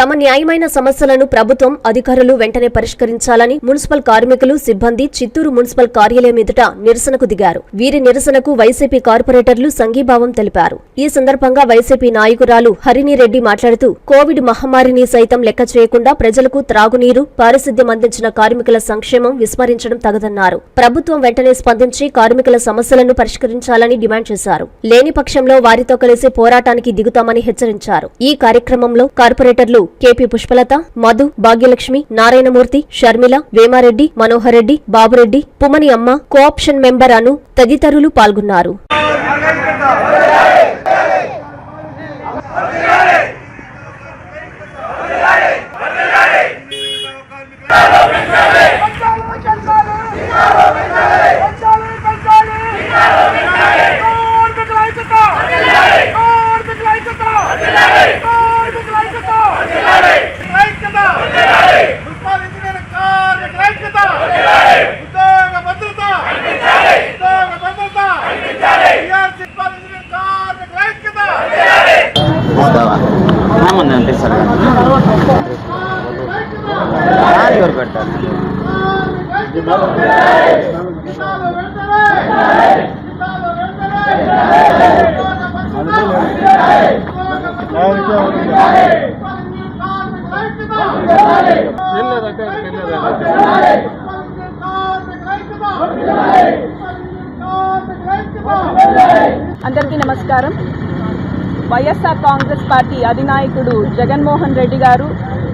తమ న్యాయమైన సమస్యలను ప్రభుత్వం అధికారులు వెంటనే పరిష్కరించాలని మున్సిపల్ కార్మికులు సిబ్బంది చిత్తూరు మున్సిపల్ కార్యాలయం ఎదుట నిరసనకు దిగారు. వీరి నిరసనకు వైసీపీ కార్పొరేటర్లు సంఘీభావం తెలిపారు. ఈ సందర్భంగా వైసీపీ నాయకురాలు హరిణిరెడ్డి మాట్లాడుతూ కోవిడ్ మహమ్మారిని సైతం లెక్క చేయకుండా ప్రజలకు త్రాగునీరు పారిశుద్ధ్యం అందించిన కార్మికుల సంక్షేమం విస్మరించడం తగదన్నారు. ప్రభుత్వం వెంటనే స్పందించి కార్మికుల సమస్యలను పరిష్కరించాలని డిమాండ్ చేశారు. లేని పక్షంలో వారితో కలిసి పోరాటానికి దిగుతామని హెచ్చరించారు. ఈ కార్యక్రమంలో కార్పొరేటర్లు కెపి పుష్పలత మధు భాగ్యలక్ష్మి నారాయణమూర్తి షర్మిల వేమారెడ్డి మనోహర్ రెడ్డి బాబురెడ్డి పుమని అమ్మ కోఆప్షన్ మెంబర్ అను తదితరులు పాల్గొన్నారు. అనిపిస్తారు ఎవరు పెట్టారు అందరికీ నమస్కారం. వైఎస్ఆర్ కాంగ్రెస్ పార్టీ అధినాయకుడు జగన్మోహన్ రెడ్డి గారు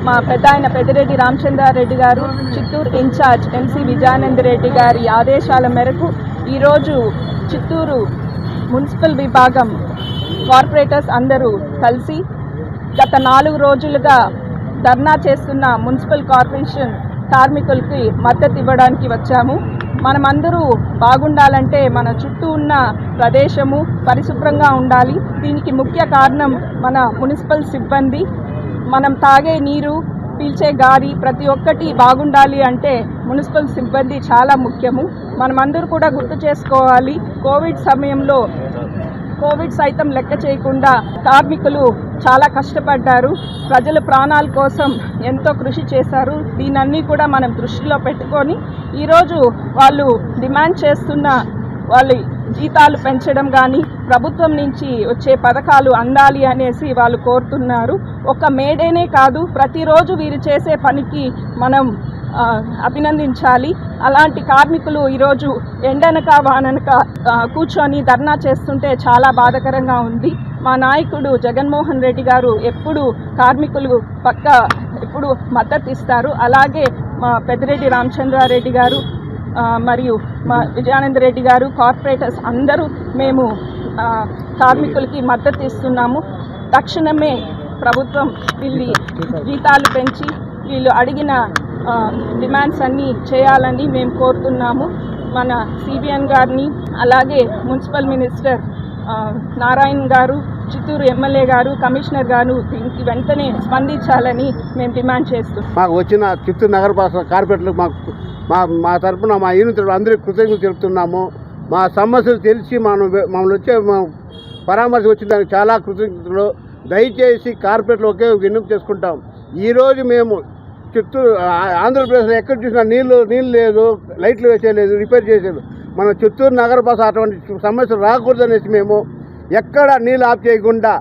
మా పెద్ద ఆయన పెద్దిరెడ్డి రామచంద్రారెడ్డి గారు Chittoor in charge MC Vijayananda Reddy గారి ఆదేశాల మేరకు ఈరోజు చిత్తూరు మున్సిపల్ విభాగం కార్పొరేటర్స్ అందరూ కలిసి గత నాలుగు రోజులుగా ధర్నా చేస్తున్న మున్సిపల్ కార్పొరేషన్ కార్మికులకి మద్దతు ఇవ్వడానికి వచ్చాము. మనమందరూ బాగుండాలంటే మన చుట్టూ ఉన్న ప్రదేశము పరిశుభ్రంగా ఉండాలి. దీనికి ముఖ్య కారణం మన మున్సిపల్ సిబ్బంది. మనం తాగే నీరు పీల్చే గాలి ప్రతి ఒక్కటి బాగుండాలి అంటే మున్సిపల్ సిబ్బంది చాలా ముఖ్యము. మనమందరూ కూడా గుర్తు చేసుకోవాలి. కోవిడ్ సమయంలో కోవిడ్ సైతం లెక్క చేయకుండా కార్మికులు చాలా కష్టపడ్డారు. ప్రజల ప్రాణాల కోసం ఎంతో కృషి చేశారు. దీనన్నీ కూడా మనం దృష్టిలో పెట్టుకొని ఈరోజు వాళ్ళు డిమాండ్ చేస్తున్న వాళ్ళ జీతాలు పెంచడం కానీ ప్రభుత్వం నుంచి వచ్చే పథకాలు అందాలి అనేసి వాళ్ళు కోరుతున్నారు. ఒక మేడేనే కాదు ప్రతిరోజు వీరు చేసే పనికి మనం అభినందించాలి. అలాంటి కార్మికులు ఈరోజు ఎండనక వాననక కూర్చొని ధర్నా చేస్తుంటే చాలా బాధకరంగా ఉంది. మా నాయకుడు జగన్మోహన్ రెడ్డి గారు ఎప్పుడు కార్మికులు పక్క ఎప్పుడు మద్దతు ఇస్తారు. అలాగే మా పెద్దిరెడ్డి రామచంద్రారెడ్డి గారు మరియు మా విజయానంద రెడ్డి గారు కార్పొరేటర్స్ అందరూ మేము కార్మికులకి మద్దతు ఇస్తున్నాము. తక్షణమే ప్రభుత్వం వీళ్ళ జీతాలు పెంచి వీళ్ళు అడిగిన డిమాండ్స్ అన్నీ చేయాలని మేము కోరుతున్నాము. మన సిబిఎన్ గారిని అలాగే మున్సిపల్ మినిస్టర్ నారాయణ్ గారు చిత్తూరు ఎమ్మెల్యే గారు కమిషనర్ గారు దీనికి వెంటనే స్పందించాలని మేము డిమాండ్ చేస్తున్నాం. మాకు వచ్చిన చిత్తూరు నగరపాలక కార్పొరేటర్లకు మాకు మా మా తరపున మా యూనిట్లు అందరికీ కృతజ్ఞతలు తెలుపుతున్నాము. మా సమస్యలు తెలిసి మనం మమ్మల్ని వచ్చే పరామర్శ వచ్చిన దానికి చాలా కృతజ్ఞతలు. దయచేసి కార్పొరేట్లు ఒకే విన్నపం చేసుకుంటాం. ఈరోజు మేము చిత్తూరు ఆ- ఆంధ్రప్రదేశ్లో ఎక్కడ చూసినా నీళ్ళు నీళ్ళు లేదు లైట్లు వేసేయలేదు రిపేర్ చేసేది మన చిత్తూరు నగర నగరపాస అటువంటి సమస్యలు రాకూడదనేసి మేము ఎక్కడ నీళ్ళు ఆఫ్ చేయకుండా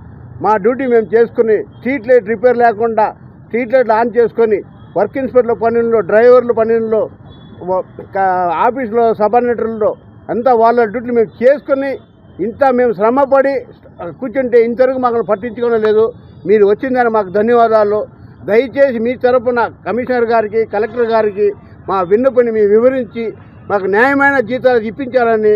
మా డ్యూటీ మేము చేసుకుని స్ట్రీట్ లైట్ రిపేర్ లేకుండా స్ట్రీట్ లైట్లు ఆన్ చేసుకొని వర్క్ ఇన్స్పెక్టర్ల పనుల్లో డ్రైవర్ల పనుల్లో వ- క- ఆఫీసులో అంతా వాళ్ళ డ్యూటీలు మేము చేసుకొని ఇంత మేము శ్రమపడి కూర్చుంటే ఇంతవరకు మాకు పట్టించుకోవడం లేదు. మీరు వచ్చిందని మాకు ధన్యవాదాలు. దయచేసి మీ తరపున కమిషనర్ గారికి కలెక్టర్ గారికి మా విన్నపని మేము వివరించి మాకు న్యాయమైన జీతాలు ఇప్పించాలని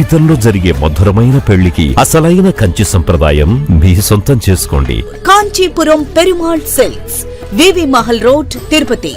జీవితంలో జరిగే మధురమైన పెళ్ళికి అసలైన కంచి సంప్రదాయం మీ సొంతం చేసుకోండి. Kanchipuram Perumal silks VV Mahal road Tirupati.